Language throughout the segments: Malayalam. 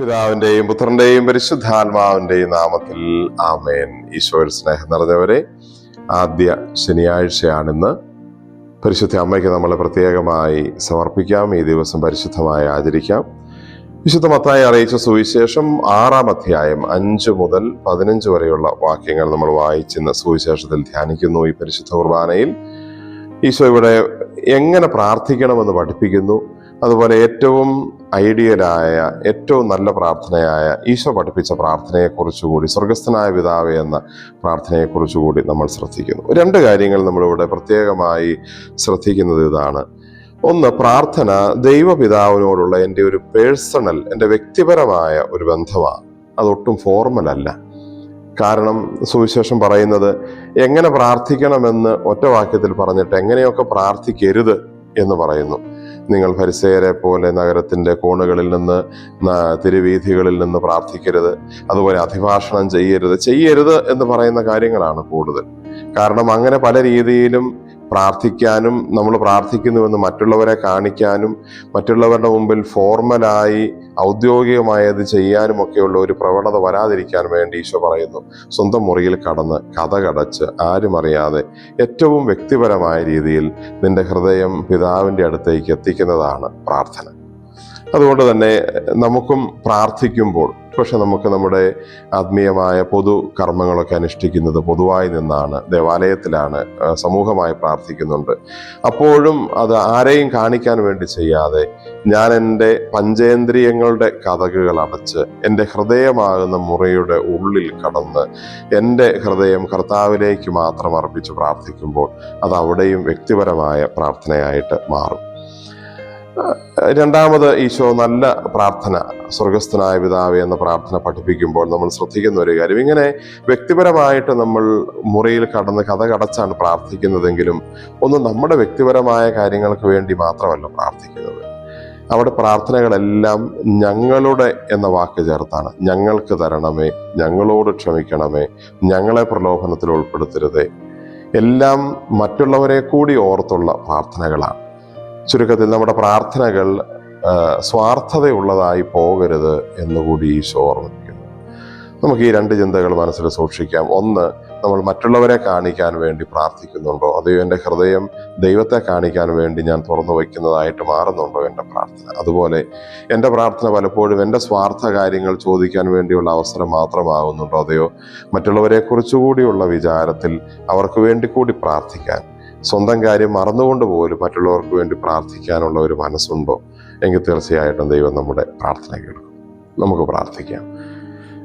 പിതാവിന്റെയും പുത്രന്റെയും പരിശുദ്ധാത്മാവിന്റെയും നാമത്തിൽ ആമേൻ. ഈശോയിൽ സ്നേഹം നിറഞ്ഞവരെ ആദ്യ ശനിയാഴ്ചയാണിന്ന് പരിശുദ്ധ അമ്മയ്ക്ക് നമ്മൾ പ്രത്യേകമായി സമർപ്പിക്കാം. ഈ ദിവസം പരിശുദ്ധമായി ആചരിക്കാം. വിശുദ്ധ മത്തായി അറിയിച്ച സുവിശേഷം ആറാം അധ്യായം അഞ്ച് മുതൽ പതിനഞ്ച് വരെയുള്ള വാക്യങ്ങൾ നമ്മൾ വായിച്ചിന്ന് സുവിശേഷത്തിൽ ധ്യാനിക്കുന്നു ഈ പരിശുദ്ധ കുർബാനയിൽ. ഈശോ ഇവിടെ എങ്ങനെ പ്രാർത്ഥിക്കണമെന്ന് പഠിപ്പിക്കുന്നു. അതുപോലെ ഏറ്റവും ഐഡിയലായ ഏറ്റവും നല്ല പ്രാർത്ഥനയായ ഈശോ പഠിപ്പിച്ച പ്രാർത്ഥനയെക്കുറിച്ചുകൂടി സ്വർഗസ്ഥനായ പിതാവ് എന്ന പ്രാർത്ഥനയെക്കുറിച്ചുകൂടി നമ്മൾ ശ്രദ്ധിക്കുന്നു. രണ്ട് കാര്യങ്ങൾ നമ്മളിവിടെ പ്രത്യേകമായി ശ്രദ്ധിക്കുന്നത് ഇതാണ്. ഒന്ന് പ്രാർത്ഥന ദൈവപിതാവിനോടുള്ള എന്റെ ഒരു പേഴ്സണൽ എന്റെ വ്യക്തിപരമായ ഒരു ബന്ധമാണ്. അതൊട്ടും ഫോർമൽ അല്ല കാരണം സുവിശേഷം പറയുന്നത് എങ്ങനെ പ്രാർത്ഥിക്കണമെന്ന് ഒറ്റ വാക്യത്തിൽ പറഞ്ഞിട്ട് എങ്ങനെയൊക്കെ പ്രാർത്ഥിക്കരുത് എന്ന് പറയുന്നു. നിങ്ങൾ പരിസയരെ പോലെ നഗരത്തിന്റെ കോണുകളിൽ നിന്ന് തിരുവീഥികളിൽ നിന്ന് പ്രാർത്ഥിക്കരുത്. അതുപോലെ അഭിഭാഷണം ചെയ്യരുത്. ചെയ്യരുത് എന്ന് പറയുന്ന കാര്യങ്ങളാണ് കൂടുതൽ. കാരണം അങ്ങനെ പല രീതിയിലും പ്രാർത്ഥിക്കാനും നമ്മൾ പ്രാർത്ഥിക്കുന്നുവെന്ന് മറ്റുള്ളവരെ കാണിക്കാനും മറ്റുള്ളവരുടെ മുമ്പിൽ ഫോർമലായി ഔദ്യോഗികമായത് ചെയ്യാനുമൊക്കെയുള്ള ഒരു പ്രവണത വരാതിരിക്കാൻ വേണ്ടി ഈശോ പറയുന്നു. സ്വന്തം മുറിയിൽ കടന്ന് കഥ കടച്ച് ആരും അറിയാതെ ഏറ്റവും വ്യക്തിപരമായ രീതിയിൽ നിന്റെ ഹൃദയം പിതാവിന്റെ അടുത്തേക്ക് എത്തിക്കുന്നതാണ് പ്രാർത്ഥന. അതുകൊണ്ട് തന്നെ നമുക്കും പ്രാർത്ഥിക്കുമ്പോൾ പക്ഷെ നമുക്ക് നമ്മുടെ ആത്മീയമായ പൊതു കർമ്മങ്ങളൊക്കെ അനുഷ്ഠിക്കുന്നത് പൊതുവായി നിന്നാണ് ദേവാലയത്തിലാണ് സമൂഹമായി പ്രാർത്ഥിക്കുന്നുണ്ട്. അപ്പോഴും അത് ആരെയും കാണിക്കാൻ വേണ്ടി ചെയ്യാതെ ഞാൻ എന്റെ പഞ്ചേന്ദ്രിയങ്ങളുടെ കഥകുകൾ അടച്ച് എന്റെ ഹൃദയമാകുന്ന മുറിയുടെ ഉള്ളിൽ കടന്ന് എന്റെ ഹൃദയം കർത്താവിലേക്ക് മാത്രം അർപ്പിച്ച് പ്രാർത്ഥിക്കുമ്പോൾ അത് അവിടെയും വ്യക്തിപരമായ പ്രാർത്ഥനയായിട്ട് മാറും. രണ്ടാമത് ഈശോ നല്ല പ്രാർത്ഥന സ്വർഗസ്ഥനായ പിതാവ് എന്ന പ്രാർത്ഥന പഠിപ്പിക്കുമ്പോൾ നമ്മൾ ശ്രദ്ധിക്കുന്ന ഒരു കാര്യം. ഇങ്ങനെ വ്യക്തിപരമായിട്ട് നമ്മൾ മുറിയിൽ കടന്ന് കഥ കടച്ചാണ് പ്രാർത്ഥിക്കുന്നതെങ്കിലും ഒന്ന് നമ്മുടെ വ്യക്തിപരമായ കാര്യങ്ങൾക്ക് വേണ്ടി മാത്രമല്ല പ്രാർത്ഥിക്കുന്നത്. അവിടെ പ്രാർത്ഥനകളെല്ലാം ഞങ്ങളുടെ എന്ന വാക്ക് ചേർത്താണ്. ഞങ്ങൾക്ക് തരണമേ ഞങ്ങളോട് ക്ഷമിക്കണമേ ഞങ്ങളെ പ്രലോഭനത്തിൽ ഉൾപ്പെടുത്തരുതേ. എല്ലാം മറ്റുള്ളവരെ കൂടി ഓർത്തുള്ള പ്രാർത്ഥനകളാണ്. ചുരുക്കത്തിൽ നമ്മുടെ പ്രാർത്ഥനകൾ സ്വാർത്ഥതയുള്ളതായി പോകരുത് എന്നുകൂടി ഈശോ ഓർമ്മിപ്പിക്കുന്നു. നമുക്ക് ഈ രണ്ട് ചിന്തകൾ മനസ്സിൽ സൂക്ഷിക്കാം. ഒന്ന് നമ്മൾ മറ്റുള്ളവരെ കാണിക്കാൻ വേണ്ടി പ്രാർത്ഥിക്കുന്നുണ്ടോ? അതോ എന്റെ ഹൃദയം ദൈവത്തെ കാണിക്കാൻ വേണ്ടി ഞാൻ തുറന്നു വയ്ക്കുന്നതായിട്ട് മാറുന്നുണ്ടോ എന്റെ പ്രാർത്ഥന? അതുപോലെ എന്റെ പ്രാർത്ഥന പലപ്പോഴും എന്റെ സ്വാർത്ഥ കാര്യങ്ങൾ ചോദിക്കാൻ വേണ്ടിയുള്ള അവസരം മാത്രമാകുന്നുണ്ടോ അതെയോ മറ്റുള്ളവരെ കുറിച്ചുകൂടിയുള്ള വിചാരത്തിൽ അവർക്ക് വേണ്ടി കൂടി പ്രാർത്ഥിക്കാൻ സ്വന്തം കാര്യം മറന്നുകൊണ്ട് പോലും മറ്റുള്ളവർക്ക് വേണ്ടി പ്രാർത്ഥിക്കാനുള്ള ഒരു മനസ്സുണ്ടോ? എങ്കിൽ തീർച്ചയായിട്ടും ദൈവം നമ്മുടെ പ്രാർത്ഥന കേൾക്കും. നമുക്ക് പ്രാർത്ഥിക്കാം.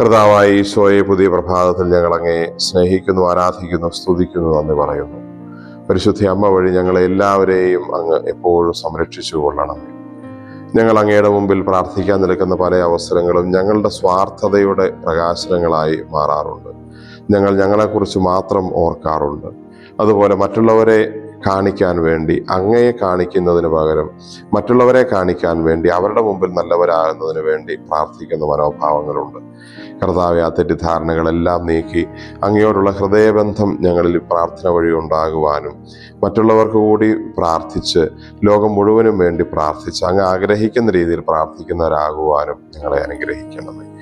കർത്താവായി ഈശോയെ പുതിയ പ്രഭാതത്തിൽ ഞങ്ങൾ അങ്ങേ സ്നേഹിക്കുന്നു ആരാധിക്കുന്നു സ്തുതിക്കുന്നു നന്ദി പറയുന്നു. പരിശുദ്ധി അമ്മ വഴി ഞങ്ങളെ എല്ലാവരെയും അങ്ങ് എപ്പോഴും സംരക്ഷിച്ചു കൊള്ളണം ഞങ്ങൾ അങ്ങയുടെ മുമ്പിൽ പ്രാർത്ഥിക്കാൻ നിൽക്കുന്ന പല അവസരങ്ങളും ഞങ്ങളുടെ സ്വാർത്ഥതയുടെ പ്രകാശനങ്ങളായി മാറാറുണ്ട്. ഞങ്ങൾ ഞങ്ങളെക്കുറിച്ച് മാത്രം ഓർക്കാറുണ്ട്. അതുപോലെ മറ്റുള്ളവരെ കാണിക്കാൻ വേണ്ടി അങ്ങയെ കാണിക്കുന്നതിന് പകരം മറ്റുള്ളവരെ കാണിക്കാൻ വേണ്ടി അവരുടെ മുമ്പിൽ നല്ലവരാകുന്നതിന് വേണ്ടി പ്രാർത്ഥിക്കുന്ന മനോഭാവങ്ങളുണ്ട്. കർത്താവെ ആ തെറ്റിദ്ധാരണകളെല്ലാം നീക്കി അങ്ങയോടുള്ള ഹൃദയബന്ധം ഞങ്ങളിൽ പ്രാർത്ഥന വഴി ഉണ്ടാകുവാനും മറ്റുള്ളവർക്ക് കൂടി പ്രാർത്ഥിച്ച് ലോകം മുഴുവനും വേണ്ടി പ്രാർത്ഥിച്ച് അങ്ങ് ആഗ്രഹിക്കുന്ന രീതിയിൽ പ്രാർത്ഥിക്കുന്നവരാകുവാനും ഞങ്ങളെ അനുഗ്രഹിക്കണമേ.